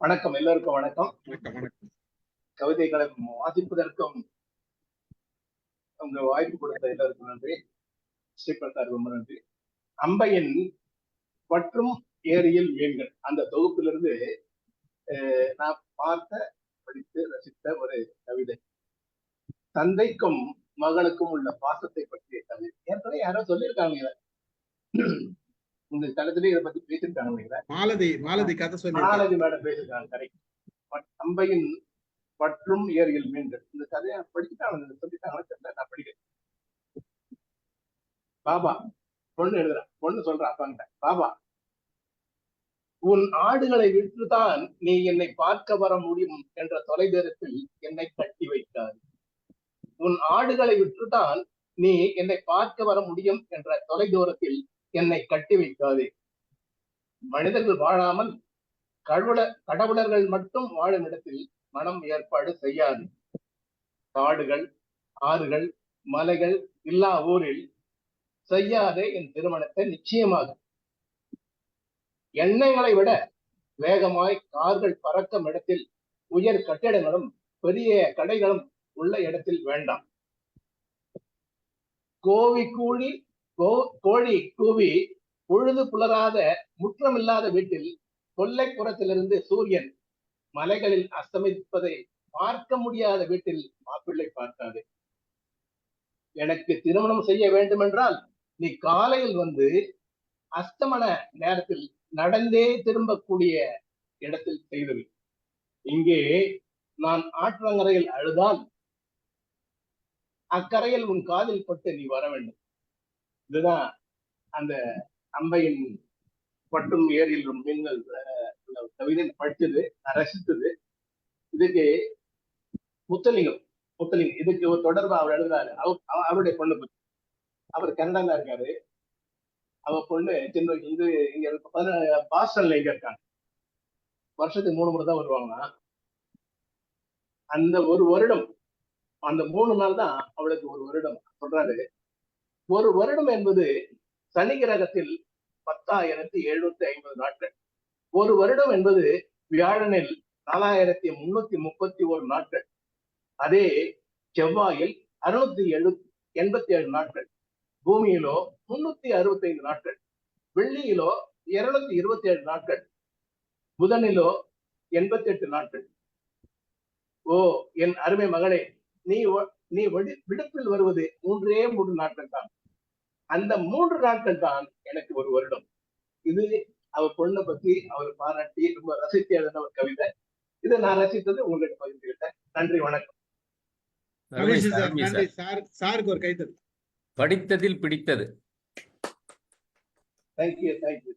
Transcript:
வணக்கம் எல்லோருக்கும் வணக்கம். கவிதைகளை வாசிப்பதற்கும் உங்க வாய்ப்பு கொடுத்த எல்லோருக்கும் நன்றி. ஸ்ரீபிரசாத் ரொம்ப நன்றி. அம்பையின் மற்றும் ஏரியில் மீன்கள். அந்த தொகுப்பிலிருந்து அஹ், நான் பார்த்த படித்து ரசித்த ஒரு கவிதை. தந்தைக்கும் மகளுக்கும் உள்ள பாசத்தை பற்றிய கவிதை. ஏற்கனவே யாரோ சொல்லியிருக்காங்க. இந்த தளத்திலே இதை பத்தி பேசியிருக்காங்க நினைக்கிறேன். மாலதி மாலதி கதை சொல்லி மாலதி மேடம் பேசியிருக்காங்க கரெக்ட் அம்பையின் மற்றும் ஏரியில் மீன்கள். இந்த கதையை படிச்சுட்டாங்க சொல்லிட்டாங்க தெரியல நான் படிக்கிறேன் பாபா பொண்ணு எழுதுறேன் பொண்ணு சொல்றா அப்பாங்கிட்ட பாபா உன் ஆடுகளை விற்றுதான் நீ என்னை பார்க்க வர முடியும் என்ற தொலைதூரத்தில் என்னை கட்டி வைத்தார் உன் ஆடுகளை விற்றுதான் நீ என்னை பார்க்க வர முடியும் என்ற தொலைதூரத்தில் என்னை கட்டி வைக்காதே. மனிதர்கள் வாழாமல் கடவுள கடவுளர்கள் மட்டும் வாழும் இடத்தில் மனம் ஏற்பாடு செய்யாது. காடுகள் ஆறுகள் மலைகள் இல்லா ஊரில் செய்யாதே என் திருமணத்தை நிச்சயமாக. எண்ணங்களை விட வேகமாய் கார்கள் பறக்கும் இடத்தில் உயர் கட்டிடங்களும் பெரிய கடைகளும் உள்ள இடத்தில் வேண்டாம். கோவி கூழி கோ- கோழி கூவி பொழுது புலராத முற்றமில்லாத வீட்டில் கொல்லைப்புறத்திலிருந்து சூரியன் மலைகளில் அஸ்தமிப்பதை பார்க்க முடியாத வீட்டில் மாப்பிள்ளை பார்க்காது எனக்கு திருமணம் செய்ய வேண்டுமென்றால் நீ காலையில் வந்து அஸ்தமன நேரத்தில் நடந்தே திரும்பக்கூடிய இடத்தில் செய்தது இங்கே நான் ஆற்றங்கரையில் அழுதால் அக்கரையில் உன் காதில் பட்டு நீ வர வேண்டும். இதுதான் அந்த அம்பையின் பட்டும் ஏரியில் மீன்கள் கவிதை படிச்சது நான் ரசித்தது இதுக்கு முத்தலிங்கம் முத்தலிங்கம். இதுக்கு ஒரு தொடர்பு அவர் எழுதுறாரு. அவர் அவருடைய பொண்ணு பற்றி அவர் கனடால இருக்காரு. அவ பொண்ணு சின்ன இருந்து இங்க இருக்க- பாஸ்டன்ல இங்க இருக்காங்க. வருஷத்துக்கு மூணு முறை தான் வருவாங்க அந்த ஒரு வருடம் அந்த மூணு நாள் தான் அவளுக்கு ஒரு வருடம். சொல்றாரு. ஒரு வருடம் என்பது சனி கிரகத்தில் பத்தாயிரத்தி எழுநூத்தி ஐம்பது நாட்கள். ஒரு வருடம் என்பது வியாழனில் நாலாயிரத்தி முன்னூத்தி முப்பத்தி ஒரு நாட்கள். அதே செவ்வாயில் அறுநூத்தி எழு எண்பத்தி ஏழு நாட்கள். பூமியிலோ முன்னூத்தி அறுபத்தி ஐந்து நாட்கள். வெள்ளியிலோ இருநூத்தி இருபத்தி ஏழு நாட்கள். புதனிலோ எண்பத்தி எட்டு நாட்கள். ஓ என் அருமை மகளே நீ நீ விடுப்பில் வருவது மூன்றே மூன்று நாட்கள் தான். அந்த மூன்று நாட்கள் தான் எனக்கு ஒரு வருடம். இது அவ பொண்ணை பத்தி அவர் பாராட்டி ரொம்ப ரசித்து எழுதின ஒரு கவிதை. இதை நான் ரசித்தது உங்களுக்கு பகிர்ந்துகிட்டேன். நன்றி வணக்கம். சாருக்கு ஒரு கைத்தட்டு படித்ததில் பிடித்தது. Thank you thank you